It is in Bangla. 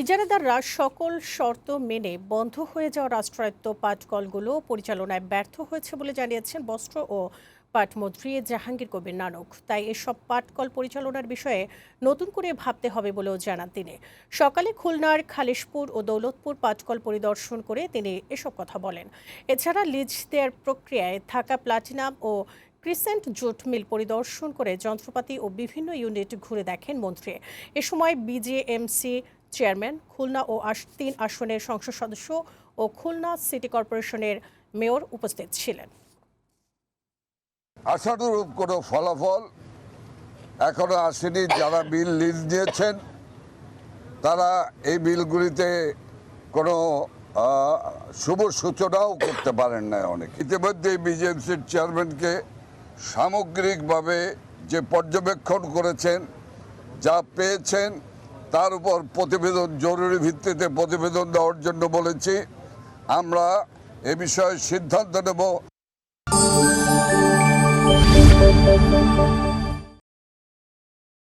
ইজারাদাররা সকল শর্ত মেনে বন্ধ হয়ে যাওয়া রাষ্ট্রায়ত্ত পাটকলগুলো পরিচালনায় ব্যর্থ হয়েছে বলে জানিয়েছেন বস্ত্র ও পাটমন্ত্রী জাহাঙ্গীর কবির নানক। তাই এসব পাটকল পরিচালনার বিষয়ে নতুন করে ভাবতে হবে বলেও জানান তিনি। সকালে খুলনার খালিশপুর ও দৌলতপুর পাটকল পরিদর্শন করে তিনি এসব কথা বলেন। এছাড়া লিজ দেয়ার প্রক্রিয়ায় থাকা প্লাটিনাম ও ক্রিসেন্ট জুট মিল পরিদর্শন করে যন্ত্রপাতি ও বিভিন্ন ইউনিট ঘুরে দেখেন মন্ত্রী। এ সময় বিজেএমসি চেয়ারম্যান, খুলনা ও তিন আসনের সংসদ সদস্য ও খুলনা সিটি কর্পোরেশনের মেয়র উপস্থিত ছিলেন। আশানুরূপ কোনো ফলাফল এখনও আসেনি। যারা বিল লিজ নিয়েছেন, তারা এই বিলগুলিতে কোনো শুভ সূচনাও করতে পারেন না অনেক। ইতিমধ্যে বিজেএমসির চেয়ারম্যানকে সামগ্রিকভাবে যে পর্যবেক্ষণ করেছেন, যা পেয়েছেন তার উপর প্রতিবেদন জরুরি ভিত্তিতে প্রতিবেদন দেওয়ার জন্য বলেছি আমরা এ বিষয়ে সিদ্ধান্ত নেব।